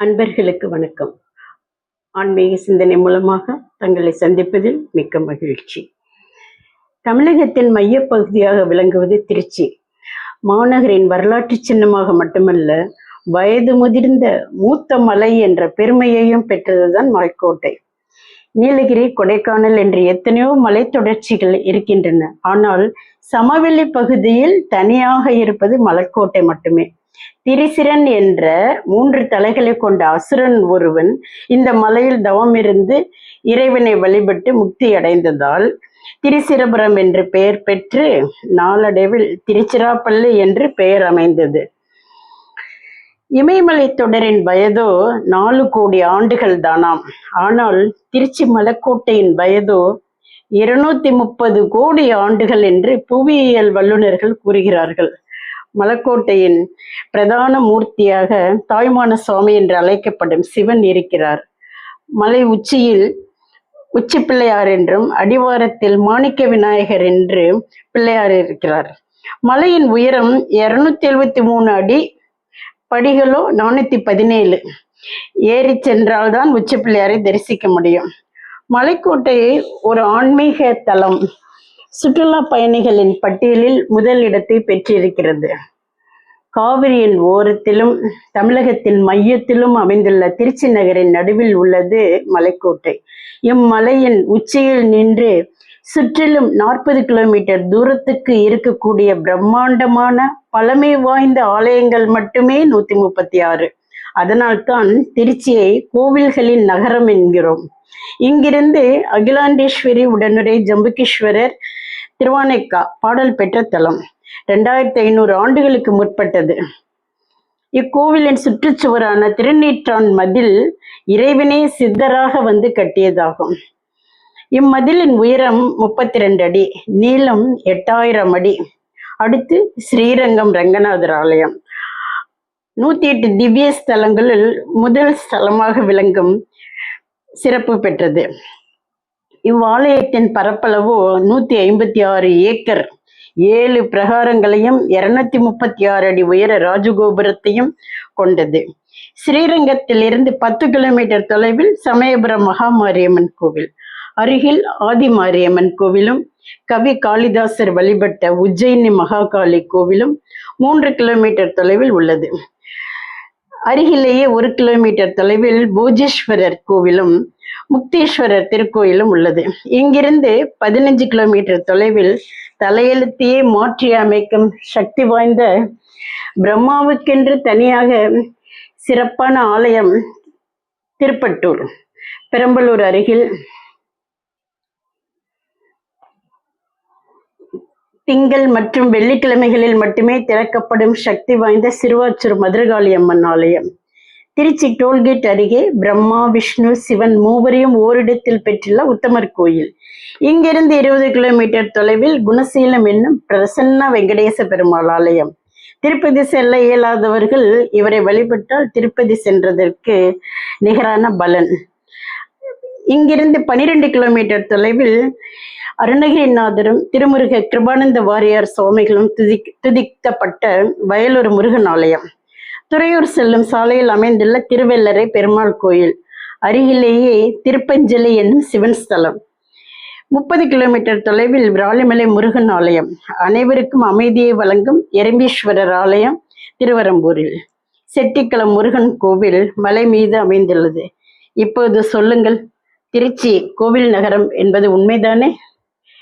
அன்பர்களுக்கு வணக்கம். ஆன்மீக சிந்தனை மூலமாக தங்களை சந்திப்பதில் மிக்க மகிழ்ச்சி. தமிழகத்தின் மையப்பகுதியாக விளங்குவது திருச்சி. மாநகரின் வரலாற்று சின்னமாக மட்டுமல்ல வயது முதிர்ந்த மூத்த மலை என்ற பெருமையையும் பெற்றதுதான் மலைக்கோட்டை. நீலகிரி கொடைக்கானல் என்று எத்தனையோ மலைத்தொடர்ச்சிகள் இருக்கின்றன. ஆனால் சமவெளி பகுதியில் தனியாக இருப்பது மலைக்கோட்டை மட்டுமே. திரிசிரன் என்ற மூன்று தலைகளை கொண்ட அசுரன் ஒருவன் இந்த மலையில் தவம் இருந்து இறைவனை வழிபட்டு முக்தி அடைந்ததால் திரிசிரபுரம் என்று பெயர் பெற்று நாளடைவில் திருச்சிராப்பள்ளி என்று பெயர் அமைந்தது. இமயமலை தொடரின் வயதோ நாலு கோடி ஆண்டுகள் தானாம். ஆனால் திருச்சி மலைக்கோட்டையின் வயதோ இருநூத்தி முப்பது கோடி ஆண்டுகள் என்று புவியியல் வல்லுநர்கள் கூறுகிறார்கள். மலக்கோட்டையின் பிரதான மூர்த்தியாக தாய்மான சுவாமி என்று அழைக்கப்படும் சிவன் இருக்கிறார். மலை உச்சியில் உச்சி பிள்ளையார் என்றும் அடிவாரத்தில் மாணிக்க விநாயகர் என்று பிள்ளையார் இருக்கிறார். மலையின் உயரம் இருநூத்தி எழுபத்தி மூணு அடி படிகளோ நானூத்தி பதினேழு. ஏறி சென்றால்தான் உச்சி பிள்ளையாரை தரிசிக்க முடியும். மலைக்கோட்டையை ஒரு ஆன்மீக தலம். சுற்றுலா பயணிகளின் பட்டியலில் முதல் இடத்தை பெற்றிருக்கிறது. காவிரியின் ஓரத்திலும் தமிழகத்தின் மையத்திலும் அமைந்துள்ள திருச்சி நகரின் நடுவில் உள்ளது மலைக்கோட்டை. இம்மலையின் உச்சியில் நின்று சுற்றிலும் நாற்பது கிலோமீட்டர் தூரத்துக்கு இருக்கக்கூடிய பிரம்மாண்டமான பழமை வாய்ந்த ஆலயங்கள் மட்டுமே நூத்தி முப்பத்தி ஆறு. அதனால்தான் திருச்சியை கோவில்களின் நகரம் என்கிறோம். இங்கிருந்து அகிலாண்டேஸ்வரி உடனுரை ஜம்புகீஸ்வரர் திருவானைக்கா பாடல் பெற்ற தலம். ரெண்டாயிரத்தி ஐநூறு ஆண்டுகளுக்கு முற்பட்டது. இக்கோவிலின் சுற்றுச்சுவரான திருநீற்றான் மதில் இறைவனே சித்தராக வந்து கட்டியதாகும். இம்மதிலின் உயரம் முப்பத்தி ரெண்டு அடி நீளம் எட்டாயிரம் அடி. அடுத்து ஸ்ரீரங்கம் ரங்கநாதர் ஆலயம். நூத்தி எட்டு திவ்ய ஸ்தலங்களில் முதல் ஸ்தலமாக விளங்கும் சிறப்பு பெற்றது. இவ்வாலயத்தின் பரப்பளவு நூத்தி ஐம்பத்தி ஆறு ஏக்கர். ஏழு பிரகாரங்களையும் இருநூத்தி முப்பத்தி ஆறு அடி உயர ராஜகோபுரத்தையும் கொண்டது. ஸ்ரீரங்கத்திலிருந்து பத்து கிலோமீட்டர் தொலைவில் சமயபுரம் மகாமாரியம்மன் கோவில். அருகில் ஆதி மாரியம்மன் கோவிலும் கவி காளிதாசர் வழிபட்ட உஜ்ஜயினி மகாகாளி கோவிலும் மூன்று கிலோமீட்டர் தொலைவில் உள்ளது. அருகிலேயே ஒரு கிலோமீட்டர் தொலைவில் போஜேஸ்வரர் கோவிலும் முக்தேஸ்வரர் திருக்கோயிலும் உள்ளது. இங்கிருந்து பதினஞ்சு கிலோமீட்டர் தொலைவில் தலையெழுத்தையே மாற்றி அமைக்கும் சக்தி வாய்ந்த பிரம்மாவுக்கென்று தனியாக சிறப்பான ஆலயம் திருப்பட்டூர் பெரம்பலூர் அருகில் திங்கள் மற்றும் வெள்ளிக்கிழமைகளில் மட்டுமே திறக்கப்படும் சக்தி வாய்ந்த சிறுவாச்சூர் மதுரகாளி அம்மன் ஆலயம். திருச்சி டோல்கேட் அருகே பிரம்மா விஷ்ணு சிவன் மூவரையும் ஓரிடத்தில் பெற்றுள்ள உத்தமர் கோயில். இங்கிருந்து இருபது கிலோமீட்டர் தொலைவில் குணசீலம் என்னும் பிரசன்ன வெங்கடேச பெருமாள் ஆலயம். திருப்பதி செல்ல இயலாதவர்கள் இவரை வழிபட்டால் திருப்பதி சென்றதற்கு நிகரான பலன். இங்கிருந்து பனிரெண்டு கிலோமீட்டர் தொலைவில் அருணகிரிநாதரும் திருமுருக கிருபானந்த வாரியார் சுவாமிகளும் துதி துதிக்கப்பட்ட வயலூர் முருகன் ஆலயம். துறையூர் செல்லும் சாலையில் அமைந்துள்ள திருவெல்லரை பெருமாள் கோயில். அருகிலேயே திருப்பஞ்சலி என்னும் சிவன் ஸ்தலம். முப்பது கிலோமீட்டர் தொலைவில் விராலிமலை முருகன் ஆலயம். அனைவருக்கும் அமைதியை வழங்கும் எறும்பீஸ்வரர் ஆலயம் திருவரம்பூரில். செட்டிக்குளம் முருகன் கோவில் மலை மீது அமைந்துள்ளது. இப்போது சொல்லுங்கள் திருச்சி கோவில் நகரம் என்பது உண்மைதானே?